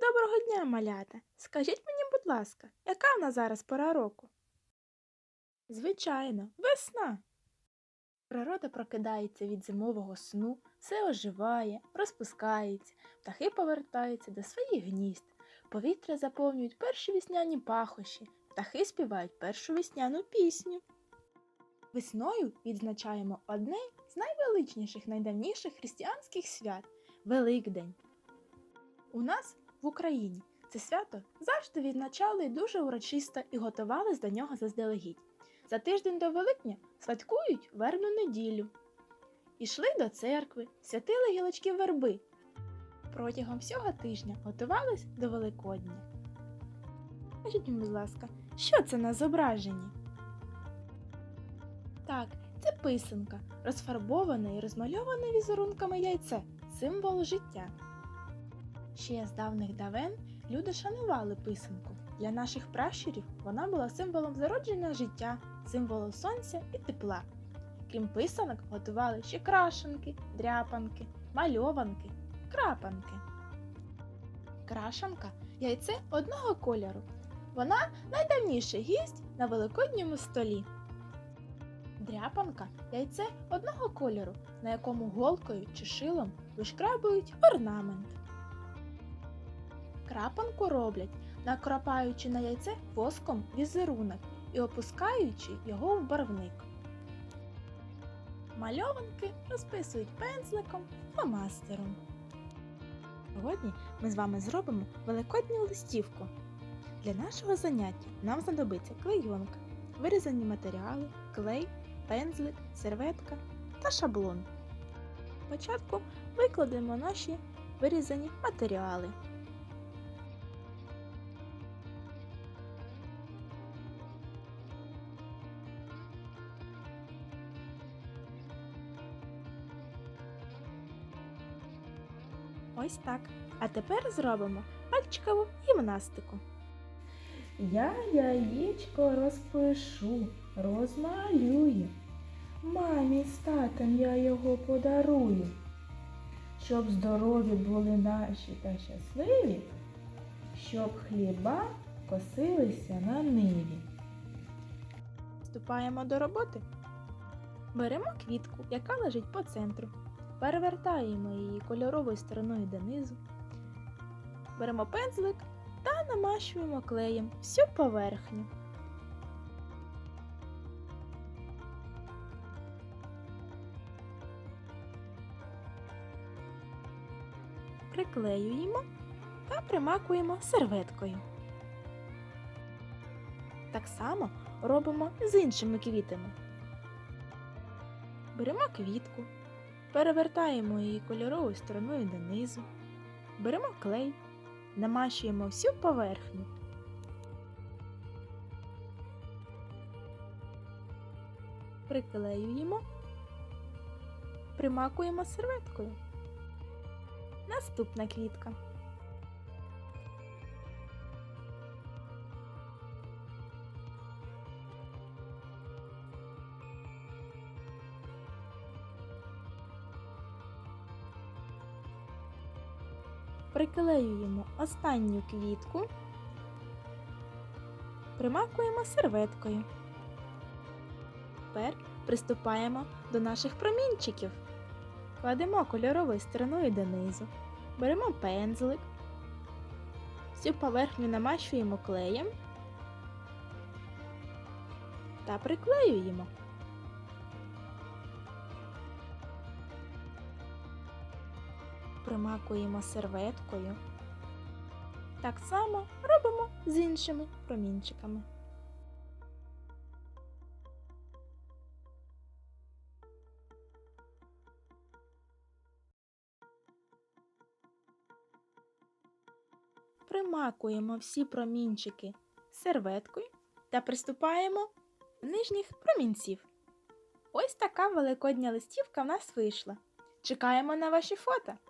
Доброго дня, малята. Скажіть мені, будь ласка, яка в нас зараз пора року? Звичайно, весна. Природа прокидається від зимового сну, все оживає, розпускається, птахи повертаються до своїх гнізд, повітря заповнюють перші весняні пахощі, птахи співають першу весняну пісню. Весною відзначаємо одне з найвеличніших найдавніших християнських свят Великдень. У нас в Україні це свято завжди відзначали дуже урочисто і готувались до нього заздалегідь. За тиждень до Великдня святкують вербну неділю. Ішли до церкви, святили гілочки верби. Протягом всього тижня готувались до Великодня. Скажіть, будь ласка, що це на зображенні? Так, це писанка, розфарбоване і розмальоване візерунками яйце, символ життя. Ще з давних давен люди шанували писанку. Для наших пращурів вона була символом зародження життя, символом сонця і тепла. Крім писанок, готували ще крашенки, дряпанки, мальованки, крапанки. Крашанка яйце одного кольору. Вона найдавніший гість на великодньому столі. Дряпанка яйце одного кольору, на якому голкою чи шилом вишкрабують орнамент. Крапанку роблять, накрапаючи на яйце воском візерунок і опускаючи його в барвник. Мальованки розписують пензликом фломастером. Сьогодні ми з вами зробимо великодню листівку. Для нашого заняття нам знадобиться клейонка, вирізані матеріали, клей, пензлик, серветка та шаблон. Спочатку викладемо наші вирізані матеріали. Ось так. А тепер зробимо пальчикову гімнастику. Я яєчко розпишу, розмалюю. Мамі з татом я його подарую. Щоб здорові були наші та щасливі, щоб хліба косилися на ниві. Вступаємо до роботи. Беремо квітку, яка лежить по центру. Перевертаємо її кольоровою стороною донизу. Беремо пензлик та намащуємо клеєм всю поверхню. Приклеюємо та примакуємо серветкою. Так само робимо з іншими квітами. Беремо квітку, перевертаємо її кольоровою стороною донизу, беремо клей, намащуємо всю поверхню. Приклеюємо, примакуємо серветкою. Наступна квітка. Приклеюємо останню квітку, примакуємо серветкою. Тепер приступаємо до наших промінчиків. Кладемо кольоровою стороною донизу, беремо пензлик, всю поверхню намащуємо клеєм та приклеюємо. Примакуємо серветкою. Так само робимо з іншими промінчиками. Примакуємо всі промінчики серветкою та приступаємо до нижніх промінців. Ось така великодня листівка в нас вийшла. Чекаємо на ваші фото.